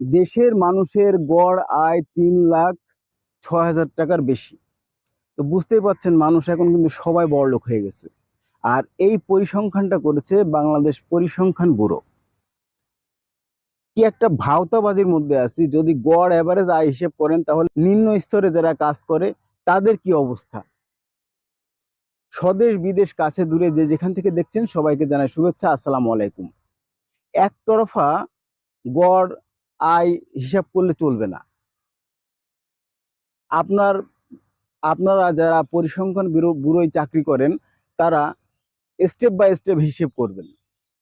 দেশের মানুষের গড় আয় তিন লাখ ছয় হাজার টাকার বেশি। তো বুঝতেই পারছেন, মানুষ এখন কিন্তু সবাই বড়লোক হয়ে গেছে। আর এই পরিসংখ্যানটা করেছে বাংলাদেশ পরিসংখ্যান ব্যুরো। কি একটা ভাওতাবাজির মধ্যে আছি, যদি গড় এভারেজ আয় হিসেব করেন, তাহলে নিম্ন স্তরে যারা কাজ করে, তাদের কি অবস্থা? স্বদেশ বিদেশ কাছে দূরে যে যেখান থেকে দেখছেন, সবাইকে জানাই শুভেচ্ছা, আসসালামু আলাইকুম। একতরফা গড় আয় হিসাব করলে চলবে না। আপনার, আপনারা যারা পরিসংখ্যান ব্যুরো, ব্যুরোয় চাকরি করেন, তারা স্টেপ বাই স্টেপ হিসেব করবেন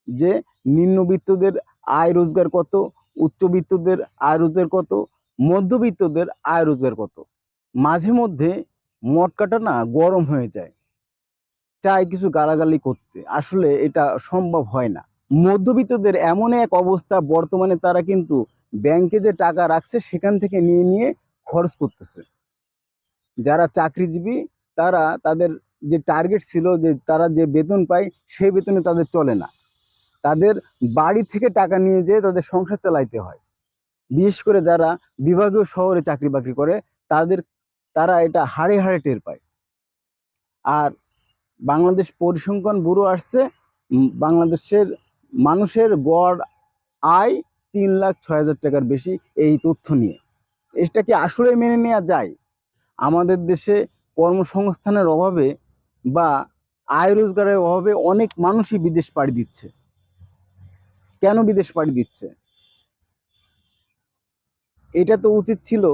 যে নিম্নবিত্তদের আয় রোজগার কত, উচ্চবিত্তদের আয় রোজগার কত, মধ্যবিত্তদের আয় রোজগার কত। মাঝে মধ্যে মটকাটা না গরম হয়ে যায়। চাই কিছু গালাগালি করতে। আসলে এটা সম্ভব হয় না। মধ্যবিত্তদের এমন এক অবস্থা বর্তমানে তারা কিন্তু ব্যাংকে যে টাকা রাখছে সেখান থেকে নিয়ে নিয়ে খরচ করতেছে। যারা চাকরিজীবী, তারা তাদের যে টার্গেট ছিল যে তারা যে বেতন পায় সেই বেতনে তাদের চলে না। তাদের বাড়ি থেকে টাকা নিয়ে যেয়ে তাদের সংসার চালাইতে হয়। বিশেষ করে যারা বিভাগীয় শহরে চাকরি বাকরি করে, তাদের, তারা এটা হাড়ে হাড়ে টের পায়। আর বাংলাদেশ পরিসংখ্যান ব্যুরো আসছে বাংলাদেশের মানুষের গড় আয় তিন লাখ ছয় হাজার টাকার বেশি এই তথ্য নিয়ে। এটা কি আসলে মেনে নেওয়া যায়? আমাদের দেশে কর্মসংস্থানের অভাবে বা আয় রোজগারের অভাবে অনেক মানুষই বিদেশ পাড়ি দিচ্ছে। কেন বিদেশ পাড়ি দিচ্ছে? এটা তো উচিত ছিল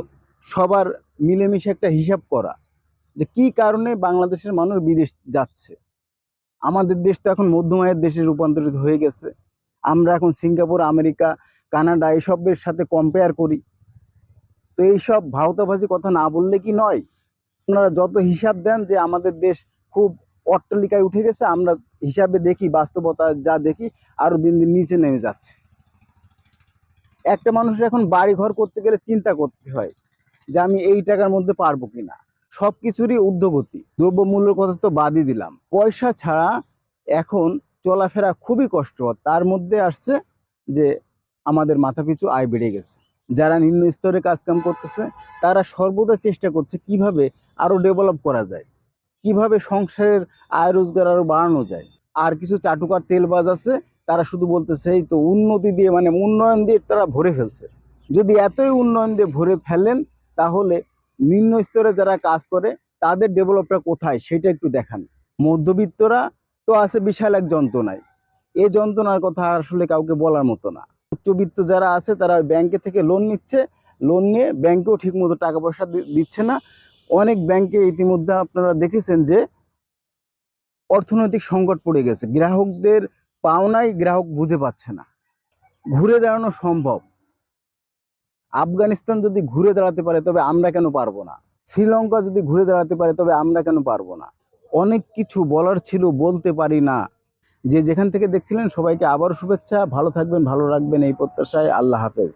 সবার মিলেমিশে একটা হিসাব করা যে কি কারণে বাংলাদেশের মানুষ বিদেশ যাচ্ছে। আমাদের দেশ তো এখন মধ্যম আয়ের দেশে রূপান্তরিত হয়ে গেছে। আমরা এখন সিঙ্গাপুর, আমেরিকা, কানাডা এসবের সাথে কম্পেয়ার করি। তো এইসব ভাওতাভাজি কথা না বললে কি নয়? আপনারা যত হিসাব দেন যে আমাদের দেশ খুব অট্টালিকায় উঠে গেছে, আমরা হিসাবে দেখি, বাস্তবতা যা দেখি, আরও দিন দিন নিচে নেমে যাচ্ছে। একটা মানুষের এখন বাড়ি ঘর করতে গেলে চিন্তা করতে হয় যে আমি এই টাকার মধ্যে পারব কিনা। সব কিছুরই ঊর্ধ্বগতি। দ্রব্যমূল্যের কথা তো বাদই দিলাম। পয়সা ছাড়া এখন চলাফেরা খুবই কষ্টকর তার মধ্যে আসছে যে আমাদের মাথাপিছু আয় বেড়ে গেছে। যারা নিম্ন স্তরে কাজকাম করতেছে, তারা সর্বদা চেষ্টা করছে কীভাবে আরও ডেভেলপ করা যায়? কীভাবে সংসারের আয় রোজগার আরও বাড়ানো যায়? আর কিছু চাটুকার তেলবাজ আছে, তারা শুধু বলতেছে, এই তো উন্নতি দিয়ে মানে উন্নয়ন দিয়ে তারা ভরে ফেলছে। যদি এতই উন্নয়ন দিয়ে ভরে ফেলেন, তাহলে নিম্ন স্তরে যারা কাজ করে, তাদের ডেভেলপটা কোথায় সেটা একটু দেখান। মধ্যবিত্তরা তো আছে বিশাল এক যন্ত্রণায়। এই যন্ত্রণার কথা আসলে কাউকে বলার মতো না। উচ্চবিত্ত যারা আছে, তারা ব্যাংকে থেকে লোন নিচ্ছে। লোন নিয়ে ব্যাংকেও ঠিকমতো টাকা পয়সা দিচ্ছে না। অনেক ব্যাংকে ইতিমধ্যে আপনারা দেখেছেন যে, অর্থনৈতিক সংকট পড়ে গেছে। গ্রাহকদের পাওনাই গ্রাহক বুঝে পাচ্ছে না। ঘুরে দাঁড়ানো সম্ভব। আফগানিস্তান যদি ঘুরে দাঁড়াতে পারে, তবে আমরা কেন পারব না? শ্রীলঙ্কা যদি ঘুরে দাঁড়াতে পারে, তবে আমরা কেন পারব না? অনেক কিছু বলার ছিল, বলতে পারি না। যে যেখান থেকে দেখছিলেন, সবাইকে আবার শুভেচ্ছা। ভালো থাকবেন, ভালো রাখবেন এই প্রত্যাশায়। আল্লাহ হাফেজ।